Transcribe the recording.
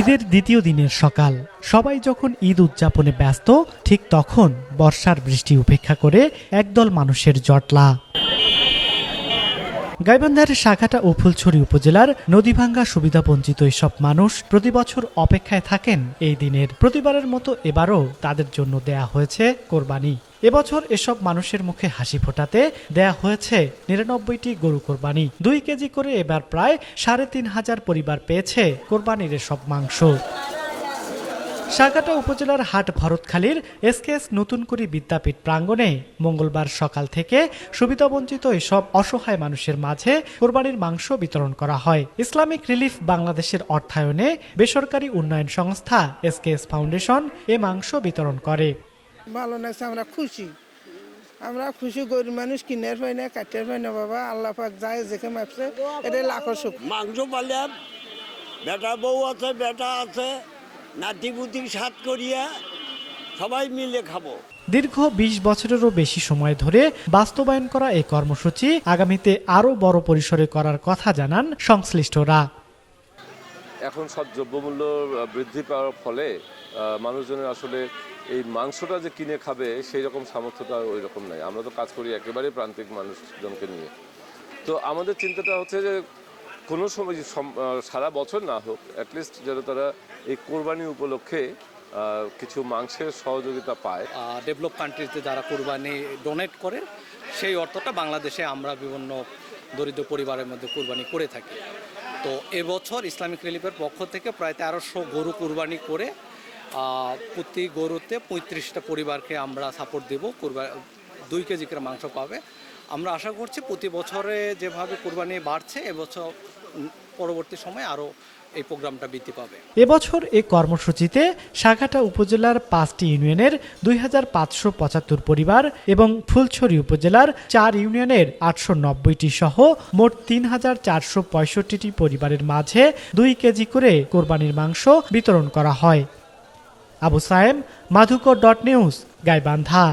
ঈদের দ্বিতীয় দিনের সকাল। সবাই যখন ঈদ উদযাপনে ব্যস্ত, ঠিক তখন বর্ষার বৃষ্টি উপেক্ষা করে একদল মানুষের জটলা। গাইবান্ধার শাখাটা ও ফুলছড়ি উপজেলার নদীভাঙ্গা সুবিধাবঞ্চিত এসব মানুষ প্রতি বছর অপেক্ষায় থাকেন এই দিনের। প্রতিবারের মতো এবারও তাদের জন্য দেয়া হয়েছে কোরবানি। এবছর এসব মানুষের মুখে হাসি ফোটাতে দেয়া হয়েছে নিরানব্বইটি গরু কোরবানি। দুই কেজি করে এবার প্রায় সাড়ে তিন হাজার পরিবার পেয়েছে কোরবানির এসব মাংস। সাগাটা উপজেলার হাট ভরতখালীর এসকেএস নতুন করে বিদ্যাপীঠ প্রাঙ্গণে মঙ্গলবার সকাল থেকে সুবিধাবঞ্চিত এসব অসহায় মানুষের মাঝে কোরবানির মাংস বিতরণ করা হয়। ইসলামিক রিলিফ বাংলাদেশের অর্থায়নে বেসরকারি উন্নয়ন সংস্থা এসকেএস ফাউন্ডেশন এ মাংস বিতরণ করে। ভালো লাগছে আমরা খুশি। আমরা খুশি গরিব মানুষ কিনার পাই না কাটার পাই না বাবা আল্লাহ পাক যায় যেকে মাপছে এটা লাখো সুখ। মাংস পালেন বেটা বউ আছে বেটা আছে নাতি পুতি সাত করিয়া সবাই মিলে খাব। দীর্ঘ ২০ বছরেরও বেশি সময় ধরে বাস্তবায়ন করা এই কর্মসূচি আগামীতে আরও বড় পরিসরে করার কথা জানান সংশ্লিষ্টরা। এখন সব দ্রব্যমূল্য বৃদ্ধি পাওয়ার ফলে মানুষজনের আসলে এই মাংসটা যে কিনে খাবে, সেই রকম সামর্থ্যটা ওই রকম নাই। আমরা তো কাজ করি একেবারে প্রান্তিক মানুষজনকে নিয়ে। তো আমাদের চিন্তাটা হচ্ছে যে, কোনো সময় সারা বছর না হোক অ্যাটলিস্ট যেন তারা এই কোরবানি উপলক্ষে কিছু মাংসের সহযোগিতা পায়। ডেভেলপ কান্ট্রিতে যারা কোরবানি ডোনেট করে, সেই অর্থটা বাংলাদেশে আমরা বিভিন্ন দরিদ্র পরিবারের মধ্যে কোরবানি করে থাকে। তো এবছর ইসলামিক রিলিফের পক্ষ থেকে প্রায় তেরোশো গরু কুরবানি করে প্রতি গরুতে পঁয়ত্রিশটা পরিবারকে আমরা সাপোর্ট দেবো, কোরবা দুই কেজি করে মাংস পাবে। আমরা আশা করছি প্রতি বছরে যেভাবে কুরবানি বাড়ছে, এবছর পরবর্তী সময় আরও এই প্রোগ্রামটা বৃদ্ধি পাবে। এবছর এই কর্মসূচিতে সাঘাটা উপজেলার পাঁচটি ইউনিয়নের দুই হাজার পাঁচশো পঁচাত্তর পরিবার এবং ফুলছড়ি উপজেলার চার ইউনিয়নের আটশো নব্বইটি সহ মোট তিন হাজার চারশো পঁয়ষট্টিটি পরিবারের মাঝে দুই কেজি করে কোরবানির মাংস বিতরণ করা হয়। Abu Sayem, Madhukar dot news, Gaibandha.